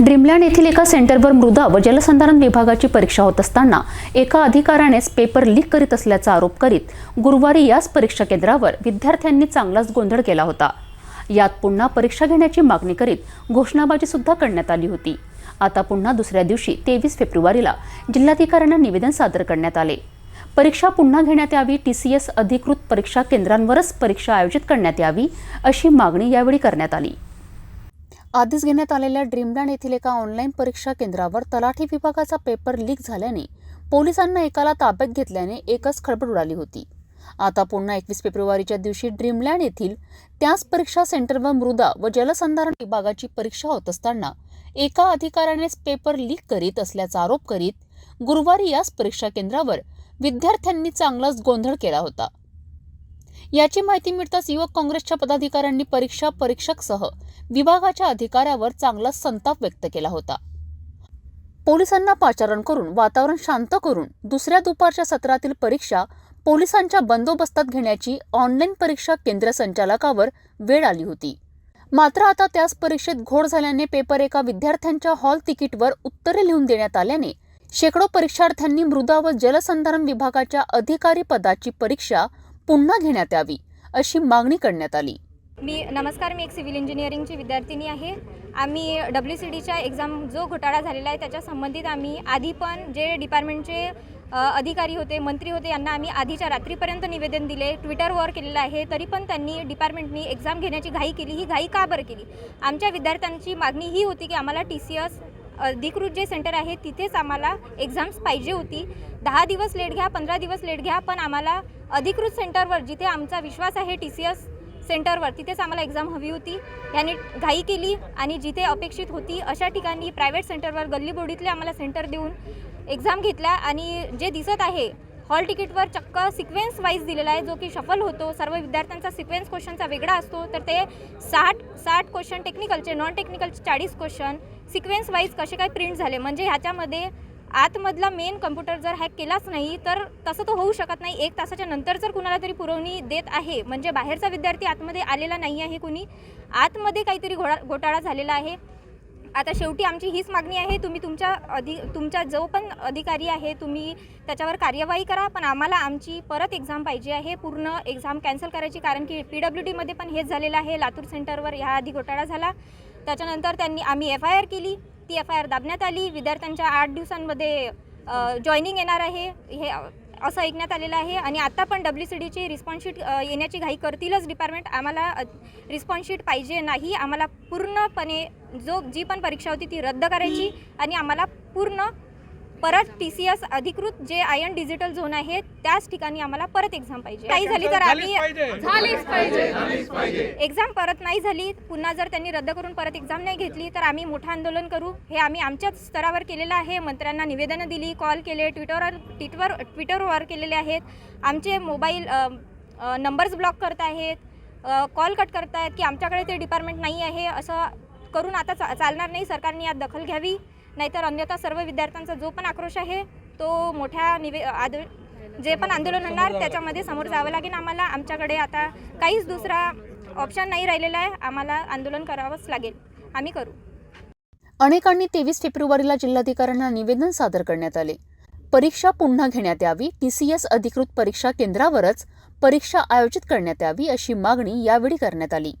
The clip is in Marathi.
ड्रीमलँड येथील एका सेंटरवर मृदा व जलसंधारण विभागाची परीक्षा होत असताना एका अधिकाऱ्यानेच पेपर लीक करीत असल्याचा आरोप करीत गुरुवारी याच परीक्षा केंद्रावर विद्यार्थ्यांनी चांगलाच गोंधळ केला होता. यात पुन्हा परीक्षा घेण्याची मागणी करीत घोषणाबाजी सुद्धा करण्यात आली होती. आता पुन्हा दुसऱ्या दिवशी तेवीस फेब्रुवारीला जिल्हाधिकाऱ्यांना निवेदन सादर करण्यात आले. परीक्षा पुन्हा घेण्यात यावी टी सी एस अधिकृत परीक्षा केंद्रांवरच परीक्षा आयोजित करण्यात यावी अशी मागणी यावेळी करण्यात आली. आधीच घेण्यात आलेल्या ड्रीमलँड येथील एका ऑनलाईन परीक्षा केंद्रावर तलाठी विभागाचा पेपर लीक झाल्याने पोलिसांना एकाला ताब्यात घेतल्याने एकच खळबळ उडाली होती. आता पुन्हा एकवीस फेब्रुवारीच्या दिवशी ड्रीमलँड येथील त्याच परीक्षा सेंटरवर मृदा व जलसंधारण विभागाची परीक्षा होत असताना एका अधिकाऱ्यानेच पेपर लीक करीत असल्याचा आरोप करीत गुरुवारी याच परीक्षा केंद्रावर विद्यार्थ्यांनी चांगलाच गोंधळ केला होता. याची माहिती मिळताच युवक काँग्रेसच्या पदाधिकाऱ्यांनी परीक्षा परीक्षकसह विभागाच्या अधिकाऱ्यावर चांगला संताप व्यक्त केला होता. पोलिसांना पाचारण करून वातावरण शांत करून दुसऱ्या दुपारच्या सत्रातील परीक्षा पोलिसांच्या बंदोबस्तात घेण्याची ऑनलाईन परीक्षा केंद्र संचालकावर वेळ आली होती. मात्र आता त्याच परीक्षेत घोड झाल्याने पेपर एका विद्यार्थ्यांच्या हॉल तिकीटवर उत्तरे लिहून देण्यात आल्याने शेकडो परीक्षार्थ्यांनी मृदा व जलसंधारण विभागाच्या अधिकारी पदाची परीक्षा पुन्हा घेण्यात यावी अशी मागणी करण्यात आली. मी नमस्कार मी एक सिव्हिल इंजिनिअरिंगची विद्यार्थिनी आहे. आम्ही डब्ल्यू सी डीच्या एक्झाम जो घोटाळा झालेला आहे त्याच्या संबंधित आम्ही आधी पण जे डिपार्टमेंटचे अधिकारी होते मंत्री होते यांना आम्ही आधीच्या रात्रीपर्यंत निवेदन दिले ट्विटरवर केलेलं आहे तरी पण त्यांनी डिपार्टमेंटनी एक्झाम घेण्याची घाई केली. ही घाई का बरं केली? आमच्या विद्यार्थ्यांची मागणी ही होती की आम्हाला टी सी एस अधिकृत जे सेंटर आहे तिथेच आम्हाला एक्झाम्स पाहिजे होती. दहा दिवस लेट घ्या पंधरा दिवस लेट घ्या पण आम्हाला अधिकृत सेंटरवर जिथे आमचा विश्वास आहे टी सी एस सेंटरवर तिथेच आम्हाला एक्झाम हवी होती. याने घाई केली आणि जिथे अपेक्षित होती अशा ठिकाणी प्रायव्हेट सेंटरवर गल्लीबोडीतले आम्हाला सेंटर देऊन एक्झाम घेतल्या आणि जे दिसत आहे हॉल तिकीटवर चक्क सिक्वेन्स वाईज दिलेला आहे जो की शफल होतो. सर्व विद्यार्थ्यांचा सिक्वेन्स क्वेश्चनचा वेगळा असतो. तर ते साठ साठ क्वेश्चन टेक्निकलचे नॉन टेक्निकलचे चाळीस क्वेश्चन सिक्वेन्स वाईज कसे काय प्रिंट झाले? म्हणजे ह्याच्यामध्ये आतमधला मेन कम्प्युटर जर हॅक केलाच नाही तर तसं तो होऊ शकत नाही. एक तासाच्या नंतर जर कुणाला तरी पुरवणी देत आहे म्हणजे बाहेरचा विद्यार्थी आतमध्ये आलेला नाही आहे कुणी आतमध्ये काहीतरी घोडा घोटाळा झालेला आहे. आता शेवटी आमची हीच मागणी आहे तुम्ही तुमच्या अधि तुमच्या जो पण अधिकारी आहे तुम्ही त्याच्यावर कार्यवाही करा पण आम्हाला आमची परत एक्झाम पाहिजे आहे. पूर्ण एक्झाम कॅन्सल करायची कारण की पी डब्ल्यू डीमध्ये पण हेच झालेलं आहे. लातूर सेंटरवर ह्या आधी घोटाळा झाला. त्याच्यानंतर त्यांनी आम्ही एफ आय आर केली. ती एफ आय आर दाबण्यात आली. विद्यार्थ्यांच्या आठ दिवसांमध्ये जॉईनिंग येणार आहे. हे असं ऐकण्यात आलेलं आहे. आणि आता पण डब्ल्यू सी डीची रिस्पॉन्स शीट अ, येण्याची घाई करतीलच. डिपार्टमेंट आम्हाला रिस्पॉन्स शीट पाहिजे नाही. आम्हाला पूर्णपणे जो जी पण परीक्षा होती ती रद्द करायची. आणि आम्हाला पूर्ण परत टी सी एस अधिकृत जे आयन डिजिटल झोन आहे त्याच ठिकाणी आम्हाला परत एक्झाम पाहिजे. काही झाली तर आम्ही झालीच पाहिजे. एक्झाम परत नाही झाली पुन्हा जर त्यांनी रद्द करून परत एक्झाम नाही घेतली तर आम्ही मोठं आंदोलन करू. हे आम्ही आमच्याच स्तरावर केलेलं आहे. मंत्र्यांना निवेदनं दिली कॉल केले ट्विटरवर ट्विटवर ट्विटरवर केलेले आहेत. आमचे मोबाईल नंबर्स ब्लॉक करत आहेत. कॉल कट करत आहेत की आमच्याकडे ते डिपार्टमेंट नाही आहे. असं करून आता चा चालणार नाही. सरकारने यात दखल घ्यावी. नाहीतर अन्यथा सर्व विद्यार्थ्यांचा जो पण आक्रोश आहे तो मोठ्या निवे आद जे पण आंदोलन होणार त्याच्यामध्ये समोर जावं लागेल आम्हाला. आमच्याकडे आता काहीच दुसरा ऑप्शन नाही राहिलेला आहे. आम्हाला आंदोलन करावंच लागेल. आम्ही करू. अनेकांनी तेवीस फेब्रुवारीला जिल्हाधिकाऱ्यांना निवेदन सादर करण्यात आले. परीक्षा पुन्हा घेण्यात यावी टी सी एस अधिकृत परीक्षा केंद्रावरच परीक्षा आयोजित करण्यात यावी अशी मागणी यावेळी करण्यात आली.